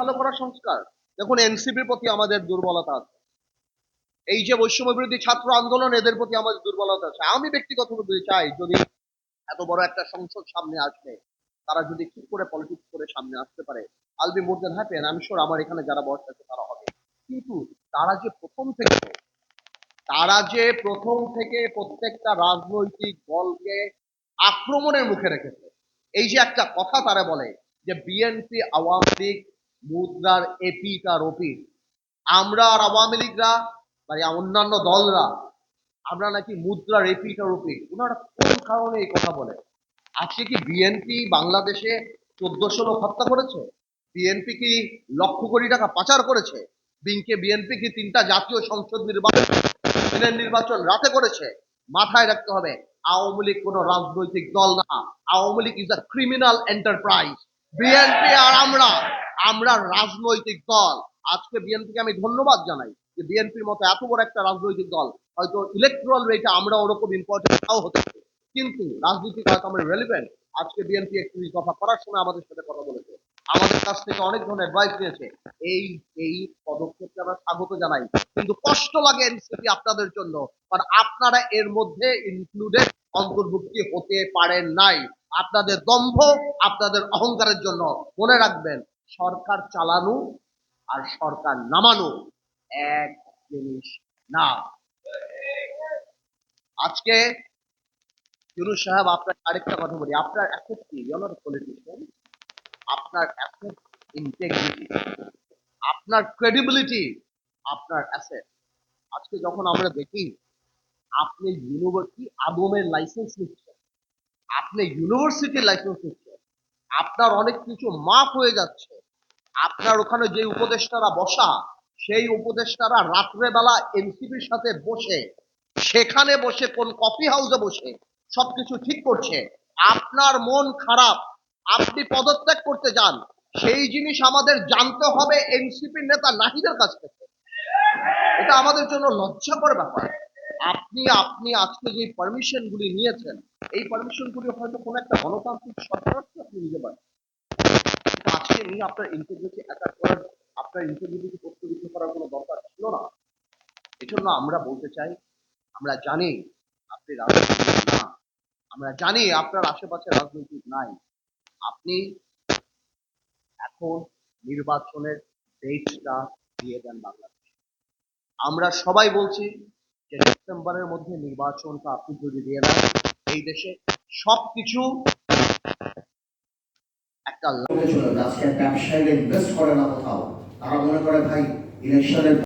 ভালো করার সংস্কার। দেখুন, এনসিপির প্রতি আমাদের দুর্বলতা আছে। এই যে বৈষম্য বিরোধী ছাত্র আন্দোলন, এদের প্রতি আমাদের দুর্বলতা আছে। আমি ব্যক্তিগতভাবে চাই, যদি এত বড় একটা সংসদ সামনে আসবে তারা যদি ঠিক করে পলিটিক্স করে সামনে আসতে পারে। I'll be more than happy আমি শিওর আমার এখানে যারা বয়স আছে, তারা হবে। কিন্তু তারা যে প্রথম থেকে, তারা যে প্রথম থেকে প্রত্যেকটা রাজনৈতিক দলকে আক্রমণের মুখে রেখেছে, এই যে একটা কথা তারা বলে যে বিএনপি আওয়ামী লীগ মুদ্রার এপিকার ওপি আমরা আর আওয়ামী লীগরা এই অন্যান্য দলরা, আমরা নাকি মুদ্রার এপিকার ওপি ওনারা কোন কারণে এই কথা বলে? আজকে কি বিএনপি বাংলাদেশে চোদ্দশো লোক হত্যা করেছে? বিএনপি কি লক্ষ কোটি টাকা পাচার করেছে? বিংকে বিএনপি কি তিনটা জাতীয় সংসদ নির্বাচন নির্বাচন রাতে করেছে? মাথায় রাখতে হবে, আওয়ামী লীগ কোনো রাজনৈতিক দল না। Awami League is a criminal enterprise BNP আর আমরা আমরা রাজনৈতিক দল। আজকে বিএনপিকে আমি ধন্যবাদ জানাই যে বিএনপির মতো এত বড় একটা রাজনৈতিক দল, হয়তো ইলেকট্রাল রেটে আমরা ওরকম ইম্পর্টেন্ট নাও হতে পারি। কিন্তু রাজনীতি হয়তো আমরা রেলিভেন্ট আজকে বিএনপি একত্রিশ দফা করার সময় আমাদের সাথে কথা বলেছে। আমাদের কাছ থেকে অনেক ধরনের অ্যাডভাইস নিয়েছে। এই এই পদক্ষেপকে আমরা স্বাগত জানাই। কিন্তু কষ্ট লাগে এনসিপি আপনাদের জন্য। কারণ আপনারা এর মধ্যে ইনক্লুডেড অন্তর্ভুক্তি হতে পারেন নাই। আপনাদের দম্ভ, আপনাদের অহংকারের জন্য। মনে রাখবেন সরকার চালানো আর সরকার নামানো এক জিনিস না। আজকে ইউনুস সাহেব আপনার আরেকটা কথা বলি। আপনার অ্যাসেট কি? পলিটিশিয়ান আপনার অ্যাসেট ইন্টেগ্রিটি আপনার ক্রেডিবিলিটি আপনার অ্যাসেট আজকে যখন আমরা দেখি, আপনি ইউনিভার্সিটি আদমের লাইসেন্স নিচ্ছেন। আপনি ইউনিভার্সিটির লাইসেন্স নিচ্ছেন। আপনার অনেক কিছু মাফ হয়ে যাচ্ছে। আপনার ওখানে যে উপদেষ্টারা বসা, সেই উপদেষ্টারা রাত্রেবেলা এনসিপির সাথে বসে, সেখানে বসে, কোন কফি হাউসে বসে সবকিছু ঠিক করছে। আপনার মন খারাপ, আপনি পদত্যাগ করতে যান, সেই জিনিস আমাদের জানতে হবে এনসিপির নেতা নাহিদের কাছ থেকে। এটা আমাদের জন্য লজ্জাকর ব্যাপার। আপনি আপনি আজকে যে পারমিশন গুলি নিয়েছেন এই পারমিশন গুলি হয়তো কোনো একটা গণতান্ত্রিক সরকারকে আপনি নিতে পারেন। আজকে নিয়ে আপনার ইন্টিগ্রিটি অ্যাটাক করার, আপনার ইন্টিগ্রিটি প্রস্তুত করার কোনো দরকার ছিল না। এজন্য আমরা বলতে চাই, আমরা জানি আপনি রাজনৈতিক না। আমরা জানি আপনার আশেপাশে রাজনৈতিক নাই। আপনি এখন নির্বাচনের ডেটটা দিয়ে দেন বাংলাদেশ। আমরা সবাই বলছি যে ডিসেম্বরের মধ্যে নির্বাচনটা আপনি যদি দিয়ে দেন এই দেশে সবকিছু একটা ব্যবসায়ীরা ইনভেস্ট করে না কোথাও। তারা মনে করে ভাই ইলেকশনের